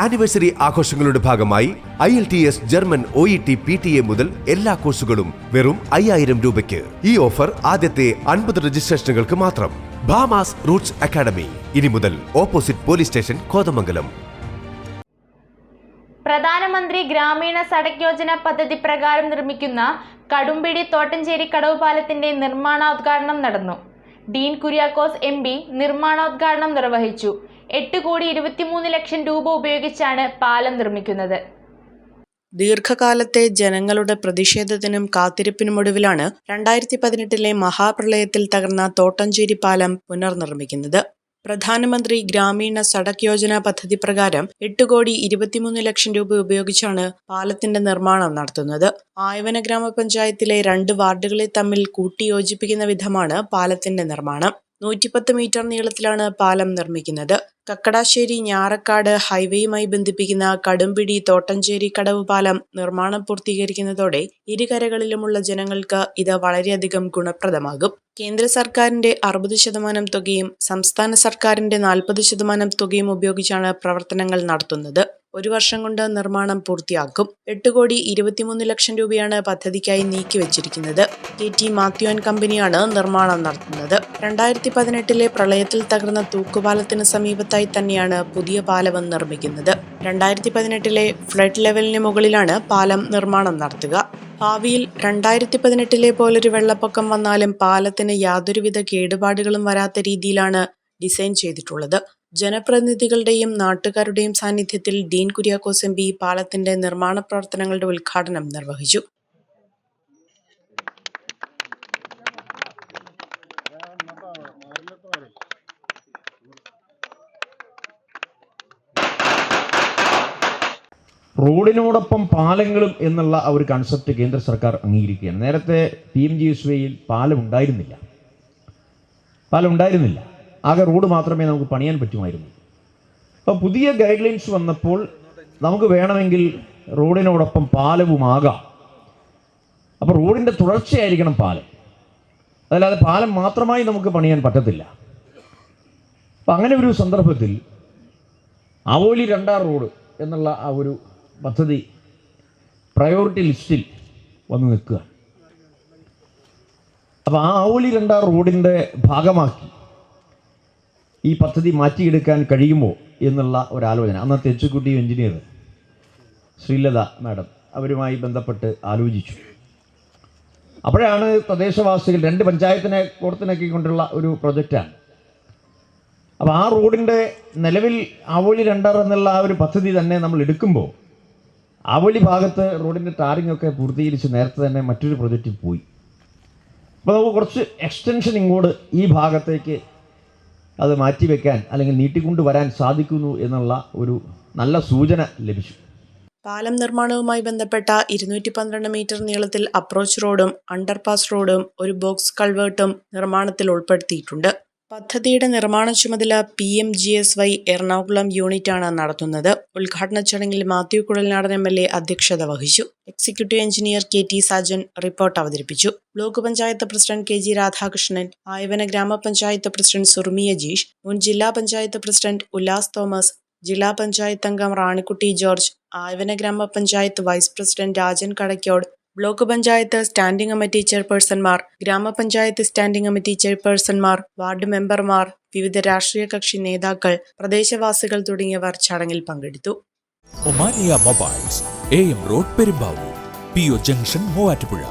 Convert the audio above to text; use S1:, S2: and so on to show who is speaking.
S1: Anniversary ആഘോഷങ്ങളുടെ ഭാഗമായി I L T S German O E T P T E മുതൽ എല്ലാ കോഴ്സുകളും വെറും അയ്യായിരം രൂപയ്ക്ക്. ഈ ഓഫർ ആദ്യത്തെ അൻപത് രജിസ്ട്രേഷനുകൾക്ക് മാത്രം. Bhamas roots academy. ഇനി മുതൽ ഓപ്പോസിറ്റ് പോലീസ് സ്റ്റേഷൻ കോതമംഗലം.
S2: പ്രധാനമന്ത്രി ഗ്രാമീണ സടക് യോജന പദ്ധതി പ്രകാരം നിർമ്മിക്കുന്ന കടുമ്പിടി തോട്ടഞ്ചേരി കടവ് പാലത്തിന്റെ നിർമ്മാണോദ്ഘാടനം നടന്നു. ഡീൻ കുര്യാക്കോസ് എം പി നിർമ്മാണോദ്ഘാടനം നിർവഹിച്ചു. എട്ട് കോടി ഇരുപത്തിമൂന്ന് ലക്ഷം രൂപ ഉപയോഗിച്ചാണ് പാലം നിർമ്മിക്കുന്നത്.
S3: ദീർഘകാലത്തെ ജനങ്ങളുടെ പ്രതിഷേധത്തിനും കാത്തിരിപ്പിനുമൊടുവിലാണ് രണ്ടായിരത്തി പതിനെട്ടിലെ മഹാപ്രളയത്തിൽ തകർന്ന തോട്ടഞ്ചേരി പാലം പുനർനിർമ്മിക്കുന്നത്. പ്രധാനമന്ത്രി ഗ്രാമീണ സടക് യോജന പദ്ധതി പ്രകാരം എട്ട് കോടി ഇരുപത്തിമൂന്ന് ലക്ഷം രൂപ ഉപയോഗിച്ചാണ് പാലത്തിന്റെ നിർമ്മാണം നടത്തുന്നത്. ആയവന ഗ്രാമപഞ്ചായത്തിലെ രണ്ട് വാർഡുകളെ തമ്മിൽ കൂട്ടിയോജിപ്പിക്കുന്ന വിധമാണ് പാലത്തിന്റെ നിർമ്മാണം. നൂറ്റിപ്പത്ത് മീറ്റർ നീളത്തിലാണ് പാലം നിർമ്മിക്കുന്നത്. കക്കടാശ്ശേരി ഞാറക്കാട് ഹൈവേയുമായി ബന്ധിപ്പിക്കുന്ന കടുംപിടി തോട്ടഞ്ചേരി കടവ് പാലം നിർമ്മാണം പൂർത്തീകരിക്കുന്നതോടെ ഇരുകരകളിലുമുള്ള ജനങ്ങൾക്ക് ഇത് വളരെയധികം ഗുണപ്രദമാകും. കേന്ദ്ര സർക്കാരിന്റെ അറുപത് ശതമാനം തുകയും സംസ്ഥാന സർക്കാരിന്റെ നാൽപ്പത് ശതമാനം തുകയും ഉപയോഗിച്ചാണ് പ്രവർത്തനങ്ങൾ നടത്തുന്നത്. ഒരു വർഷം കൊണ്ട് നിർമ്മാണം പൂർത്തിയാക്കും. എട്ട് കോടി ഇരുപത്തിമൂന്ന് ലക്ഷം രൂപയാണ് പദ്ധതിക്കായി നീക്കിവച്ചിരിക്കുന്നത് കെ ടി മാത്യു ആൻഡ് കമ്പനിയാണ് നിർമ്മാണം നടത്തുന്നത്. രണ്ടായിരത്തി പതിനെട്ടിലെ പ്രളയത്തിൽ തകർന്ന തൂക്കുപാലത്തിന് സമീപത്തായി തന്നെയാണ് പുതിയ പാലം നിർമ്മിക്കുന്നത്. രണ്ടായിരത്തി പതിനെട്ടിലെ ഫ്ലഡ് ലെവലിന് മുകളിലാണ് പാലം നിർമ്മാണം നടത്തുക. ഭാവിയിൽ രണ്ടായിരത്തി പതിനെട്ടിലെ പോലൊരു വെള്ളപ്പൊക്കം വന്നാലും പാലത്തിന് യാതൊരുവിധ കേടുപാടുകളും വരാത്ത രീതിയിലാണ് ഡിസൈൻ ചെയ്തിട്ടുള്ളത്. ജനപ്രതിനിധികളുടെയും നാട്ടുകാരുടെയും സാന്നിധ്യത്തിൽ ഡീൻ കുര്യാക്കോസ് എം പി പാലത്തിന്റെ നിർമ്മാണ പ്രവർത്തനങ്ങളുടെ ഉദ്ഘാടനം നിർവഹിച്ചു.
S4: റോഡിനോടൊപ്പം പാലങ്ങളും എന്നുള്ള ഒരു കൺസെപ്റ്റ് കേന്ദ്ര സർക്കാർ അംഗീകരിക്കുകയാണ്. നേരത്തെ പി എം ജി എസ് വൈയിൽ പാലം ഉണ്ടായിരുന്നില്ല. പാലം ഉണ്ടായിരുന്നില്ല. ആകെ റോഡ് മാത്രമേ നമുക്ക് പണിയാൻ പറ്റുമായിരുന്നു. അപ്പോൾ പുതിയ ഗൈഡ് ലൈൻസ് വന്നപ്പോൾ നമുക്ക് വേണമെങ്കിൽ റോഡിനോടൊപ്പം പാലവുമാകാം അപ്പോൾ റോഡിന്റെ തുടർച്ചയായിരിക്കണം പാലം. അതല്ലാതെ പാലം മാത്രമായി നമുക്ക് പണിയാൻ പറ്റത്തില്ല. അപ്പം അങ്ങനെ ഒരു സന്ദർഭത്തിൽ അവോലി രണ്ടാം റോഡ് എന്നുള്ള ആ ഒരു പദ്ധതി പ്രയോറിറ്റി ലിസ്റ്റിൽ വന്ന് നിൽക്കുക അപ്പോൾ ആ ആവോലി രണ്ടാം റോഡിന്റെ ഭാഗമാക്കി ഈ പദ്ധതി മാറ്റിയെടുക്കാൻ കഴിയുമോ എന്നുള്ള ഒരാലോചന. അന്നത്തെ എക്സിക്യൂട്ടീവ് എഞ്ചിനീയർ ശ്രീലത മാഡം അവരുമായി ബന്ധപ്പെട്ട് ആലോചിച്ചു. അപ്പോഴാണ് പ്രദേശവാസികൾ രണ്ട് പഞ്ചായത്തിനെ കോർത്തിണക്കിക്കൊണ്ടുള്ള ഒരു പ്രൊജക്റ്റാണ്. അപ്പോൾ ആ റോഡിന്റെ നിലവിൽ ആവോലി രണ്ടർ എന്നുള്ള ആ ഒരു പദ്ധതി തന്നെ നമ്മൾ എടുക്കുമ്പോൾ ആവോലി ഭാഗത്ത് റോഡിന്റെ ടാറിംഗ് ഒക്കെ പൂർത്തീകരിച്ച് നേരത്തെ തന്നെ മറ്റൊരു പ്രൊജക്റ്റിൽ പോയി. അപ്പോൾ നമുക്ക് കുറച്ച് എക്സ്റ്റൻഷൻ ഇങ്ങോട്ട് ഈ ഭാഗത്തേക്ക് അത് മാറ്റിവെക്കാൻ അല്ലെങ്കിൽ നീട്ടിക്കൊണ്ടുവരാൻ സാധിക്കുന്നു എന്നുള്ള ഒരു നല്ല സൂചന ലഭിച്ചു.
S3: പാലം നിർമ്മാണവുമായി ബന്ധപ്പെട്ട ഇരുന്നൂറ്റി പന്ത്രണ്ട് മീറ്റർ നീളത്തിൽ അപ്രോച്ച് റോഡും അണ്ടർപാസ് റോഡും ഒരു ബോക്സ് കൾവേർട്ടും നിർമ്മാണത്തിൽ ഉൾപ്പെടുത്തിയിട്ടുണ്ട്. പദ്ധതിയുടെ നിർമ്മാണ ചുമതല P M G S Y Ernakulam യൂണിറ്റാണ് നടത്തുന്നത്. ഉദ്ഘാടന ചടങ്ങിൽ Mathew Kuzhalnadan M L A അധ്യക്ഷത വഹിച്ചു. Executive engineer K T Sajan report അവതരിപ്പിച്ചു. Block panchayat president K G Radhakrishnan Ayavana ഗ്രാമപഞ്ചായത്ത് പ്രസിഡന്റ് സുർമി അജീഷ് മുൻ ജില്ലാ പഞ്ചായത്ത് പ്രസിഡന്റ് ഉല്ലാസ് തോമസ് ജില്ലാ പഞ്ചായത്ത് അംഗം റാണിക്കുട്ടി ജോർജ് ആയവന ഗ്രാമപഞ്ചായത്ത് vice president Rajan Kadaykkode block panchayat standing committee ചെയർപേഴ്സൺമാർ ഗ്രാമപഞ്ചായത്ത് സ്റ്റാൻഡിംഗ് കമ്മിറ്റി ചെയർപേഴ്സൺമാർ വാർഡ് മെമ്പർമാർ വിവിധ രാഷ്ട്രീയ കക്ഷി നേതാക്കൾ പ്രദേശവാസികൾ തുടങ്ങിയവർ ചടങ്ങിൽ പങ്കെടുത്തു.
S5: Omania mobiles A M road Perumbavoor P O junction Muvattupuzha.